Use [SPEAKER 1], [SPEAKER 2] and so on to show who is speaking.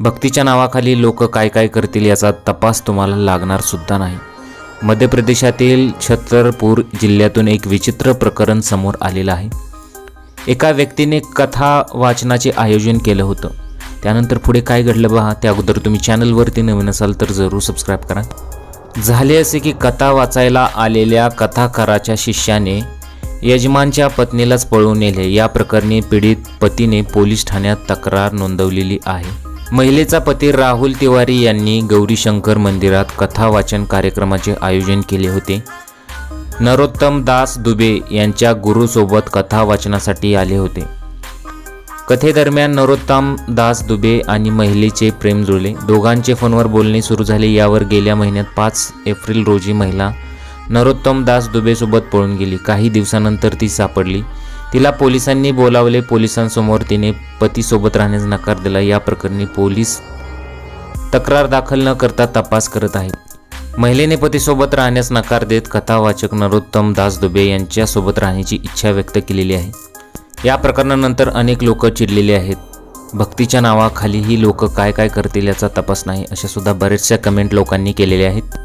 [SPEAKER 1] भक्तीच्या नावाखाली लोक काय काय करतील याचा तपास तुम्हाला लागणार सुद्धा नाही. मध्य प्रदेशातील छतरपूर जिल्ह्यातून एक विचित्र प्रकरण समोर आलेलं आहे. एका व्यक्तीने कथा वाचनाचे आयोजन केलं होतं. त्यानंतर पुढे काय घडलं पहा त्या अगोदर तुम्ही चॅनलवरती नवीन असाल तर जरूर सबस्क्राईब करा. झाले असे की कथा वाचायला आलेल्या कथाकाराच्या शिष्याने यजमानच्या पत्नीलाच पळवून नेले. या प्रकरणी पीडित पतीने पोलीस ठाण्यात तक्रार नोंदवलेली आहे. महिलेचा पती राहुल तिवारी यांनी गौरीशंकर मंदिरात कथा वाचन कार्यक्रमाचे आयोजन केले होते. नरोत्तम दास दुबे यांच्या गुरुसोबत कथा वाचनासाठी आले होते. कथेदरम्यान नरोत्तम दास दुबे आणि महिलेचे प्रेम जुळले. दोघांचे फोनवर बोलणे सुरू झाले. यावर गेल्या महिन्यात पाच एप्रिल रोजी महिला नरोत्तम दास दुबेसोबत पळून गेली. काही दिवसानंतर ती सापडली. तिला पोलिसांनी बोलावले. पोलिसांसमोर तिने पतीसोबत राहण्यास नकार दिला. या प्रकरणी पोलीस तक्रार दाखल न करता तपास करत आहेत. महिलेने पतीसोबत राहण्यास नकार देत कथावाचक नरोत्तम दास दुबे यांच्यासोबत राहण्याची इच्छा व्यक्त केलेली आहे. या प्रकरणानंतर अनेक लोक चिडलेले आहेत. भक्तीच्या नावाखाली ही लोक काय काय करतील याचा तपास नाही अशा सुद्धा बरेचशा कमेंट लोकांनी केलेल्या आहेत.